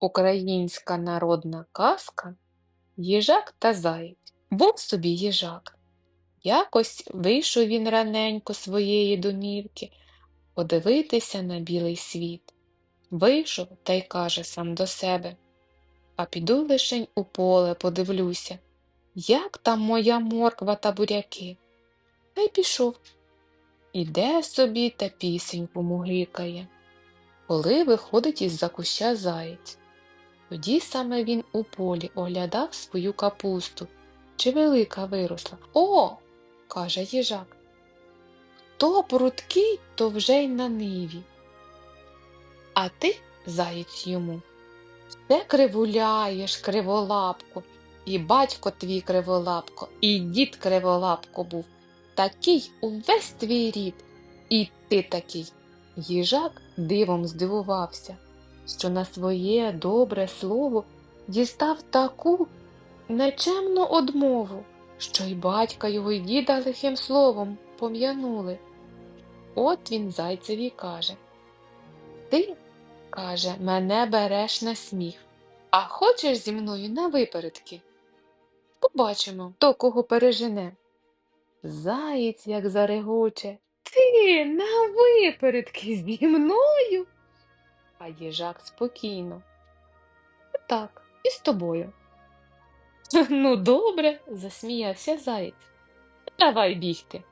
Українська народна казка Їжак та заєць. Був собі їжак. Якось вийшов він раненько своєї домівки подивитися на білий світ. Вийшов та й каже сам до себе А піду лишень у поле подивлюся, як там моя морква та буряки. Та й пішов. Іде собі та пісеньку мугикає. Коли виходить із-за куща заєць. Тоді саме він у полі оглядав свою капусту, чи велика виросла. О, каже їжак. Хто прудкий, то вже й на ниві. А ти, заєць йому, все кривуляєш, криволапко, і батько твій криволапко, і дід криволапко був, такий увесь твій рід, і ти такий. Їжак дивом здивувався що на своє добре слово дістав таку нечемну одмову, що й батька його й діда лихим словом пом'янули. От він зайцеві каже Ти, каже, мене береш на сміх, а хочеш зі мною на випередки? Побачимо, хто кого пережене. Заєць, як зарегоче, ти на випередки зі мною? А їжак спокійно. Так, і з тобою. Ну, добре, засміявся заєць. Давай бігти.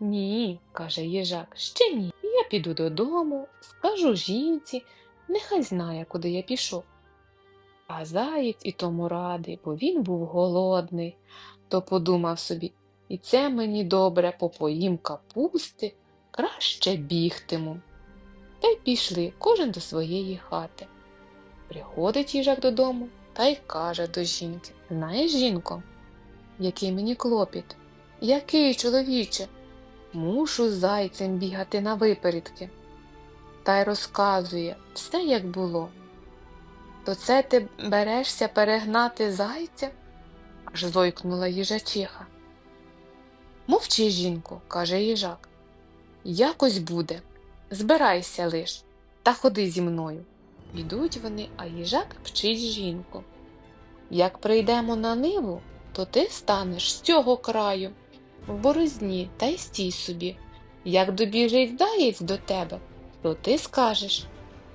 Ні, каже їжак, ще ні. Я піду додому, скажу жінці, нехай знає, куди я пішов. А заєць і тому радий, бо він був голодний, то подумав собі, і це мені добре попоїм капусти, краще бігтиму. Та й пішли кожен до своєї хати. Приходить їжак додому та й каже до жінки Знаєш, жінко, який мені клопіт? Який, чоловіче? Мушу зайцем бігати на випередки. Та й розказує все, як було. То це ти берешся перегнати зайця? аж зойкнула їжачиха. Мовчи, жінку, каже їжак. Якось буде. Збирайся лиш та ходи зі мною. Йдуть вони, а їжак вчить жінку. Як прийдемо на ниву, то ти станеш з цього краю, в борозні та й стій собі. Як добіжить заєць до тебе, то ти скажеш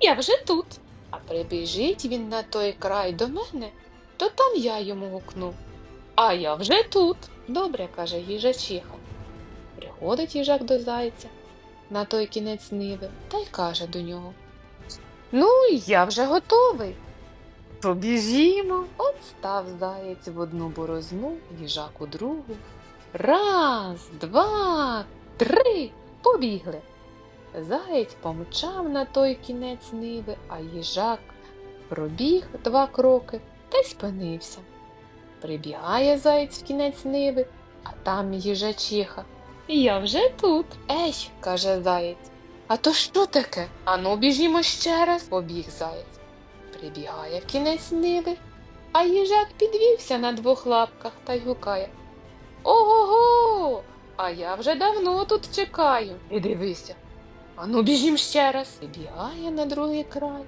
Я вже тут. А прибіжить він на той край до мене, то там я йому гукну. А я вже тут. Добре, каже їжачиха. Приходить їжак до зайця на той кінець ниви та й каже до нього Ну, я вже готовий. Побіжімо. От став заєць в одну борозну, їжак у другу. Раз, два, три. Побігли. Заєць помчав на той кінець ниви, а їжак пробіг два кроки та й спинився. Прибігає заєць в кінець ниви, а там їжачиха. Я вже тут. Ей, каже заєць. А то що таке? Ану, біжімо ще раз, побіг заєць. Прибігає в кінець ниви, а їжак підвівся на двох лапках та й гукає. Ого-го! А я вже давно тут чекаю. І дивися. Ану, біжім ще раз. Прибігає на другий край,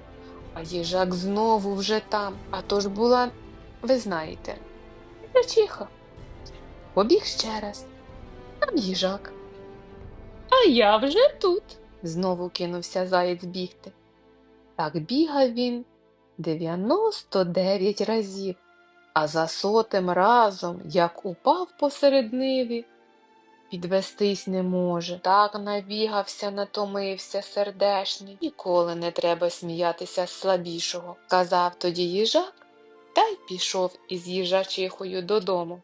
а їжак знову вже там. А то ж була, ви знаєте, чиха. Побіг ще раз. Там їжак. А я вже тут. Знову кинувся заєць бігти. Так бігав він 99 разів, а за сотим разом, як упав посеред ниві, підвестись не може. Так набігався, натомився сердешний. Ніколи не треба сміятися з слабішого, казав тоді їжак та й пішов із їжачихою додому.